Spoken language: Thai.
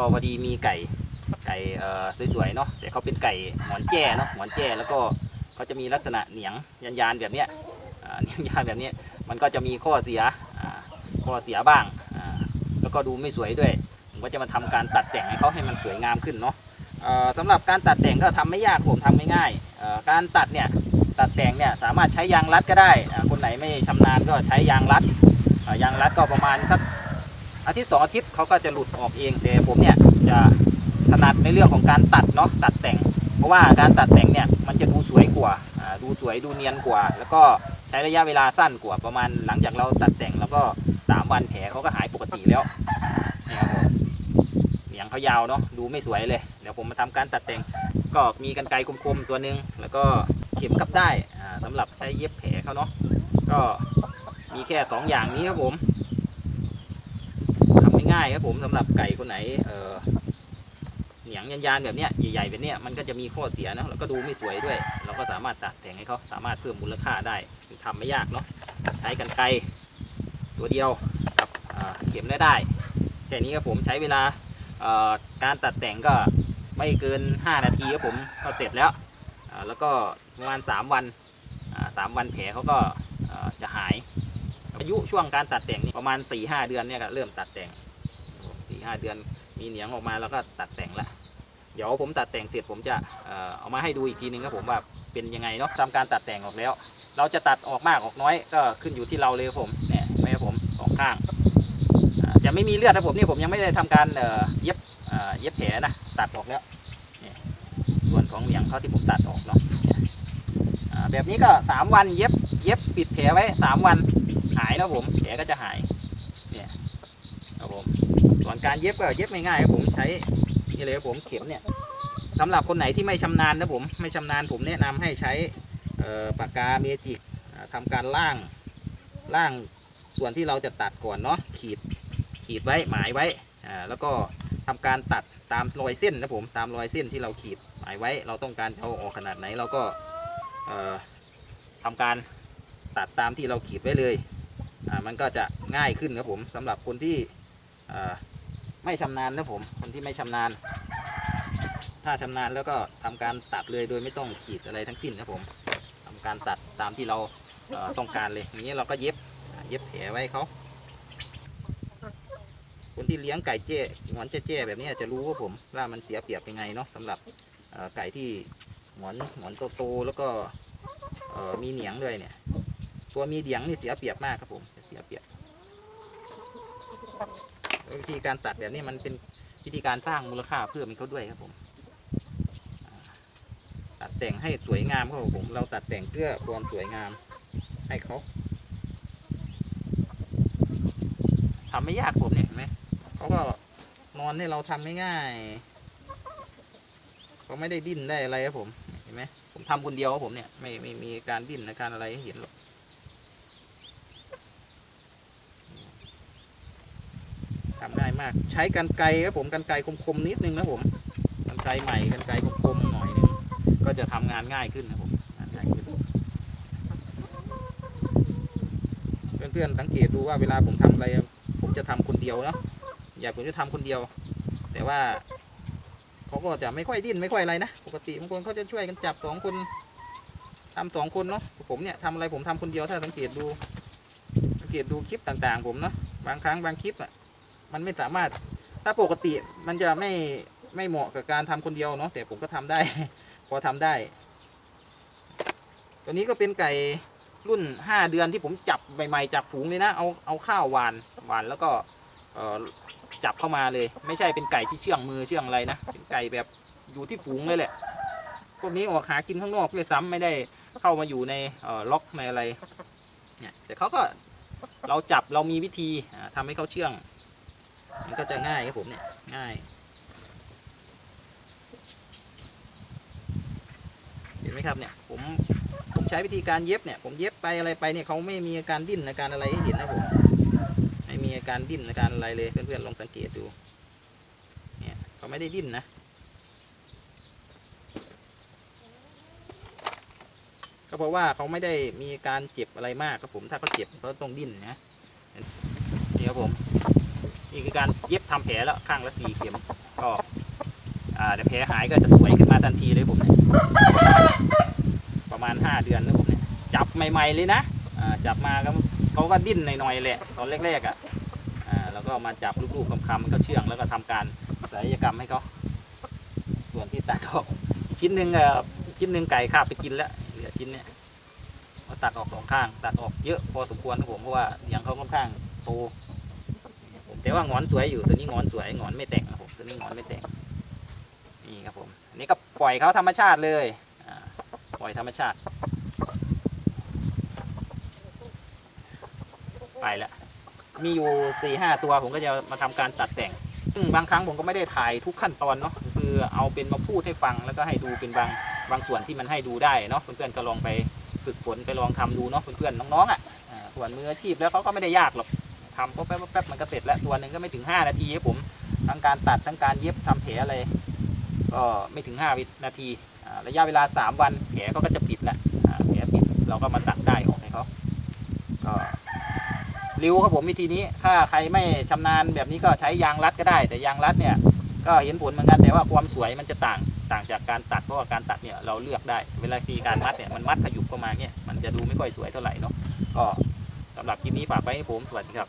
ก็พอดีมีไก่ไก่สวยๆเนาะแต่เขาเป็นไก่หมอนแจ้เนาะหมอนแจ้แล้วก็เขาจะมีลักษณะเหนียงยันยานแบบเนี้ยเหนียงยานแบบนี้มันก็จะมีข้อเสียข้อเสียบ้างแล้วก็ดูไม่สวยด้วยผมก็จะมาทำการตัดแต่งให้เขาให้มันสวยงามขึ้นเนาะสำหรับการตัดแต่งก็ทำไม่ยากผมทำง่ายๆเอ่อการตัดเนี่ยตัดแต่งเนี่ยสามารถใช้ยางรัดก็ได้คนไหนไม่ชำนาญก็ใช้ยางรัดยางรัดก็ประมาณสัก อาทิตย์สองอาทิตย์เขาก็จะหลุดออกเองแต่ผมเนี่ยจะถนัดในเรื่องของการตัดเนาะตัดแต่ง เพราะว่าการตัดแต่งเนี่ยมันจะดูสวยกว่าดูสวยดูเนียนกว่า แล้วก็ใช้ระยะเวลาสั้นกว่าประมาณหลังจากเราตัดแต่งแล้วก็สามวันแผลเขาก็หายปกติแล้วนี่ครับผมเหนียงเขายาวเนาะดูไม่สวยเลย เดี๋ยวผมมาทำการตัดแต่งก็มีกันไกรคมๆตัวหนึง แล้วก็เข็มกลับได้ายอ่าสำหรับใช้เย็บแผลเขาเนาะก็มีแค่สองอย่างนี้ครับผม ง่ายครับผมสำหรับไก่คนไหนเออเหนียงยันยานๆแบบเนี้ยใหญ่ๆแบบเนี้ยมันก็จะมีข้อเสียนะแล้วก็ดูไม่สวยด้วย เราก็สามารถตัดแต่งให้เขาสามารถเพิ่มมูลค่าได้ทำไม่ยากเนาะใช้กันไกรตัวเดียวกับเข็มได้ได้แค่นี้ครับผมใช้เวลาการตัดแต่งก็ไม่เกิน 5 นาทีครับผมก็เสร็จแล้วแล้วก็ประมาณ 3 วันสามวันแผลเขาก็จะหายอายุช่วงการตัดแต่งนี่ประมาณ4ี่หเดือนเนี่ยก็เริ่มตัดแต่ง สี่ห้าเดือน มีเหนียงออกมาแล้วก็ตัดแต่งละเดี๋ยวผมตัดแต่งเสร็จผมจะเอามาให้ดูอีกทีนึงครับผมว่าเป็นยังไงเนาะทำการตัดแต่งออกแล้ว เราจะตัดออกมากออกน้อยก็ขึ้นอยู่ที่เราเลยครับผมเนี่ยไหมครับผมสองข้างจะไม่มีเลือดครับผมนี่ผมยังไม่ได้ทำการเย็บเย็บแผลนะตัดออกแล้วนี่ส่วนของเหนียงเขาที่ผมตัดออกเนาะแบบนี้ก็สามวันเย็บเย็บปิดแผลไว้สามวันหายแล้วผมแผลก็จะหายเนี่ยครับผม ส่วนการเย็บก็เย็บง่ายๆครับผมใช้นี่เลยครับผมเข็มเนี่ยสำหรับคนไหนที่ไม่ชำนาญนะผมไม่ชำนาญผมแนะนำให้ใช้ปากกาเมจิกอ่าทำการล่างล่างส่วนที่เราจะตัดก่อนเนาะขีดขีดไว้หมายไว้แล้วก็ทำการตัดตามรอยเส้นนะผมตามรอยเส้นที่เราขีดหมายไว้ เราต้องการเอาออกขนาดไหนเราก็เอ่อทำการตัดตามที่เราขีดไว้เลย มันก็จะง่ายขึ้นครับผมสำหรับคนที่ ไม่ชำนาญนะผมคนที่ไม่ชำนาญ ถ้าชำนาญแล้วก็ทำการตัดเลยโดยไม่ต้องขีดอะไรทั้งสิ้นครับผมทำการตัดตามที่เราต้องการเลยอย่างนี้เราก็เย็บเย็บแผลไว้เขาคนที่เลี้ยงไก่เจ้หงอนเจ้ๆแบบนี้จะรู้ว่าผมว่ามันเสียเปรียบยังไงเนาะสำหรับไก่ที่หงอนหงอนโตๆแล้วก็มีเหนียงด้วยเนี่ย ตัวมีเดียงนี่เสียเปรียบมากครับผมเสียเปรียบ วิธีการตัดแบบนี้มันเป็นวิธีการสร้างมูลค่าเพิ่มให้เขาด้วยครับผมตัดแต่งให้สวยงามครับผม เราตัดแต่งเพื่อความสวยงามให้เขาทำไม่ยากผมเนี่ยเห็นไหมเขาก็นอนให้เราทำง่ายๆเขาไม่ได้ดิ้นได้อะไรครับผมเห็นไหมผมทำคนเดียวครับผมเนี่ย ไม่ไม่มีการดิ้นในการอะไรให้เห็นหรอก ทำง่าย มาก ใช้กันไกรครับผมกันไกรคมๆนิดนึงนะผมกันไกรใหม่กันไกรคมๆหน่อยนึงก็จะทำงานง่ายขึ้นนะผมงานง่ายขึ้นเพื่อนๆสังเกตดูว่าเวลาผมทำอะไรผมจะทำคนเดียวเนาะอยากผมจะทำคนเดียว แต่ว่าเขาก็จะไม่ค่อยดิ้นไม่ค่อยอะไรนะปกติบางคนเขาจะช่วยกันจับสองคนทำสองคนเนาะผมเนี่ยทำอะไรผมทำคนเดียวถ้าสังเกตดู สังเกตดูคลิปต่างๆ ผมเนาะบางครั้งบางคลิปอะ มันไม่สามารถถ้าปกติมันจะไม่ไม่เหมาะกับการทำคนเดียวเนาะแต่ผมก็ทำได้ พอทำได้ ตัวนี้ก็เป็นไก่รุ่น5เดือนที่ผมจับใหม่ๆจากฝูงเลยนะเอาเอาข้าวหวานหวานแล้วก็จับเข้ามาเลย ไม่ใช่เป็นไก่ที่เชื่องมือเชื่องอะไรนะเป็นไก่แบบอยู่ที่ฝูงเลยแหละพวกนี้ออกหากินข้างนอกด้วยซ้ำไม่ได้เข้ามาอยู่ในล็อกในอะไรเนี่ยแต่เขาก็เราจับเรามีวิธีอ่าทำให้เขาเชื่อง มันก็จะง่ายครับผมเนี่ยง่ายเห็นไหมครับเนี่ยผมผมใช้วิธีการเย็บเนี่ย ผมเย็บไปอะไรไปเนี่ยเขาไม่มีอาการดิ้นอาการอะไรให้เห็นนะผมไม่มีอาการดิ้นอาการอะไรเลยเพื่อนๆลองสังเกตดูเนี่ยเขาไม่ได้ดิ้นนะก็เพราะว่าเขาไม่ได้มีการเจ็บอะไรมากครับผมถ้าเขาเจ็บเขาต้องดิ้นนะนี่ครับผม นี่คือการเย็บทำแผลแล้วข้างละสี่เข็มก็อ่าเดี๋ยวแผลหายก็จะสวยขึ้นมาทันทีเลยผมเนี่ยประมาณ 5 เดือนนะผมเนี่ยจับใหม่ ๆ เลยนะจับมาก็เขาก็ดิ้นหน่อยๆแหละตอนแรกๆอะอ่าแล้วก็มาจับลูกๆคำๆมันก็เชื่องแล้วก็ทำการศัลยกรรมให้เขาส่วนที่ตัดออกชิ้นหนึ่งชิ้นหนึ่งไก่คาไปกินแล้วเหลือชิ้นเนี้ยก็ตัดออกสองข้าง ตัดออกเยอะพอสมควรครับผมเพราะว่าอย่างเขาค่อนข้างโต แต่ว่างอนสวยอยู่ตัวนี้งอนสวยงอนไม่แต่งครับผมตัวนี้งอนไม่แต่งนี่ครับผมอันนี้ก็ปล่อยเขาธรรมชาติเลยปล่อยธรรมชาติ ไปแล้วมีอยู่สี่ห้าตัวผมก็จะมาทำการตัดแต่งซึ่งบางครั้งผมก็ไม่ได้ถ่ายทุกขั้นตอนเนาะคือเอาเป็นมาพูดให้ฟังแล้วก็ให้ดูเป็นบางบางส่วนที่มันให้ดูได้เนาะเพื่อนๆก็ลองไปฝึกฝนไปลองทำดูเนาะเพื่อนๆน้องๆอะอ่าส่วนมืออาชีพแล้วเขาก็ไม่ได้ยากหรอก ทำปุ๊บแป๊บแป๊บมันก็เสร็จแล้วตัวหนึ่งก็ไม่ถึง 5 นาทีครับผมทั้งการตัดทั้งการเย็บทำแผลอะไรก็ไม่ถึง5วินาทีระยะเวลา 3 วันแผลก็จะปิดแล้วแผลปิดเราก็มาตัดได้ออกให้เขาก็เร็วครับผมวิธีนี้ ถ้าใครไม่ชำนาญแบบนี้ก็ใช้ยางรัดก็ได้ แต่ยางรัดเนี่ยก็เห็นผลเหมือนกันแต่ว่าความสวยมันจะต่างต่างจากการตัดเพราะว่าการตัดเนี่ยเราเลือกได้ เวลาทีการมัดเนี่ยมันมัดขยุบเข้ามาเนี่ยมันจะดูไม่ค่อยสวยเท่าไหร่เนาะก็ สำหรับคลิปนี้ฝากไว้ให้ผม สวัสดีครับ